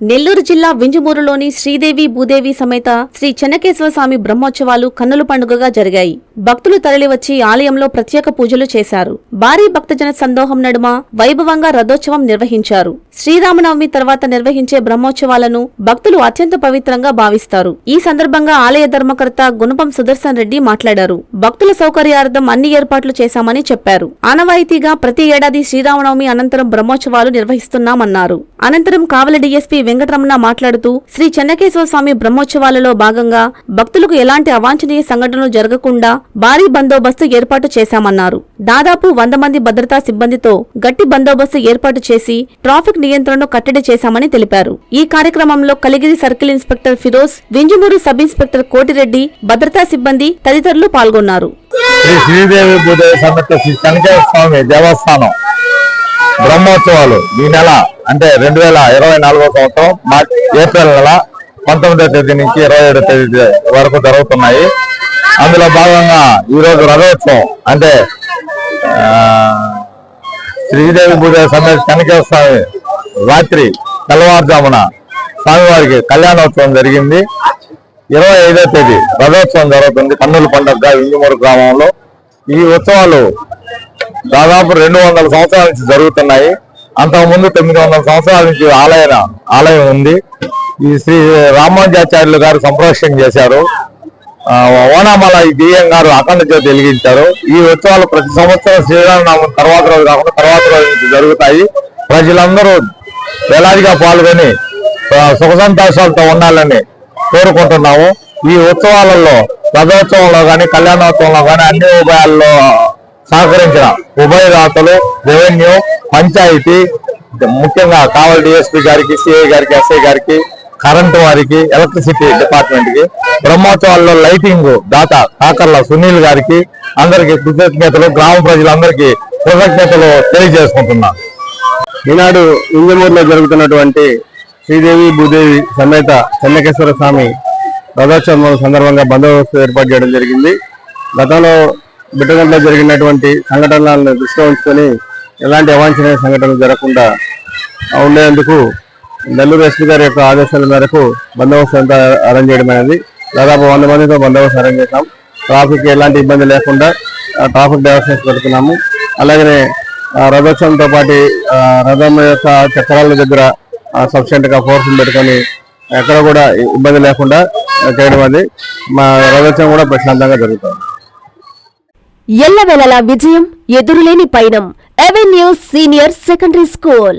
నెల్లూరు జిల్లా వింజమూరులోని శ్రీదేవి భూదేవి సమేత శ్రీ చెన్నకేశ్వర స్వామి బ్రహ్మోత్సవాలు కన్నుల పండుగగా జరిగాయి. భక్తులు తరలివచ్చి ఆలయంలో ప్రత్యేక పూజలు చేశారు. భారీ భక్తజన సందోహం నడుమ వైభవంగా రథోత్సవం నిర్వహించారు. శ్రీరామనవమి తర్వాత నిర్వహించే బ్రహ్మోత్సవాలను భక్తులు అత్యంత పవిత్రంగా భావిస్తారు. ఈ సందర్భంగా ఆలయ ధర్మకర్త గుణపం సుదర్శన్ రెడ్డి మాట్లాడారు. భక్తుల సౌకర్యార్థం అన్ని ఏర్పాట్లు చేశామని చెప్పారు. ఆనవాయితీగా ప్రతి ఏడాది శ్రీరామనవమి అనంతరం బ్రహ్మోత్సవాలు నిర్వహిస్తున్నామన్నారు. అనంతరం కావలి డీఎస్పీ వెంకటరమణ మాట్లాడుతూ శ్రీ చెన్నకేశ్వర స్వామి బ్రహ్మోత్సవాలలో భాగంగా భక్తులకు ఎలాంటి అవాంఛనీయ సంఘటనలు జరగకుండా భారీ బందోబస్తు ఏర్పాటు చేశామన్నారు. దాదాపు వంద మంది భద్రతా సిబ్బందితో గట్టి బందోబస్తు ఏర్పాటు చేసి ట్రాఫిక్ నియంత్రణను కట్టడి చేశామని తెలిపారు. ఈ కార్యక్రమంలో Kaligiri circle inspector Firoz Vinjamuru sub inspector Kotireddy భద్రతా సిబ్బంది తదితరులు పాల్గొన్నారు. శ్రీ శ్రీదేవి స్వామి దేవస్థానం బ్రహ్మోత్సవాలు ఈ నెల అంటే రెండు వేల ఇరవై నాలుగో సంవత్సరం ఏప్రిల్ నెల పంతొమ్మిదో తేదీ నుంచి ఇరవై ఏడో తేదీ వరకు జరుగుతున్నాయి. అందులో భాగంగా ఈ రోజు రథోత్సవం అంటే ఆ, శ్రీదేవి పూజ సమేత కనకేశ్వర స్వామి రాత్రి తెల్లవారుజామున స్వామివారికి కళ్యాణోత్సవం జరిగింది. ఇరవై ఐదో తేదీ రథోత్సవం జరుగుతుంది కన్నుల పండుగ ఇంజమూరు గ్రామంలో. ఈ ఉత్సవాలు దాదాపు రెండు వందల సంవత్సరాల నుంచి జరుగుతున్నాయి. అంతకుముందు తొమ్మిది వందల సంవత్సరాల నుంచి ఆలయ ఆలయం ఉంది. ఈ శ్రీ రామానుజాచార్యులు గారు సంప్రోక్షణ చేశారు. ఓనామల డిఎం గారు అఖండ జ్యోతి వెలిగించారు. ఈ ఉత్సవాలు ప్రతి సంవత్సరం శ్రీరామనామం తర్వాత రోజు కాకుండా తర్వాత రోజు నుంచి జరుగుతాయి. ప్రజలందరూ వేలాదిగా పాల్గొని సుఖ సంతోషాలతో ఉండాలని కోరుకుంటున్నాము. ఈ ఉత్సవాలలో రథోత్సవంలో కానీ కళ్యాణోత్సవంలో కానీ అన్ని ఉభయాల్లో సహకరించిన ఉభయదాతలు రెవెన్యూ పంచాయతీ ముఖ్యంగా కావలి డిఎస్పీ గారికి సిఐ గారికి ఎస్ఐ గారికి కరెంటు వారికి ఎలక్ట్రిసిటీ డిపార్ట్మెంట్కి బ్రహ్మోత్సవాల్లో లైటింగ్ దాత కాకర్ల సునీల్ గారికి అందరికి కృతజ్ఞతలు గ్రామ ప్రజలందరికీ కృతజ్ఞతలు తెలియజేసుకుంటున్నా. ఈనాడు ఇంజమూరులో జరుగుతున్నటువంటి శ్రీదేవి భూదేవి సమేత చెన్నకేశ్వర స్వామి రథోత్సవం సందర్భంగా బందోబస్తు ఏర్పాటు చేయడం జరిగింది. గతంలో బిట్టగంటలో జరిగినటువంటి సంఘటనలను దృష్టిలో ఉంచుకొని ఎలాంటి అవాంఛనీయ సంఘటనలు జరగకుండా ఉండేందుకు నెల్లూరు ఎస్పీ గారి యొక్క ఆదేశాల మేరకు బందోబస్తు అంతా అరేంజ్ చేయడం అనేది దాదాపు వంద మందితో బందోబస్తు అరేంజ్ చేశాం. ట్రాఫిక్ ఎలాంటి ఇబ్బంది లేకుండా ట్రాఫిక్ డైవర్షన్స్ పెడుతున్నాము. అలాగనే రథోత్సవంతో పాటు రథం యొక్క చక్రాల దగ్గర సఫిషియెంట్గా ఫోర్స్ పెట్టుకొని ఎక్కడ కూడా ఇబ్బంది లేకుండా చేయడం అది మా రథోత్సవం కూడా ప్రశాంతంగా జరుగుతుంది. ఎల్లవేళలా విజయం ఎదురులేని పయనం. Avenue senior secondary school.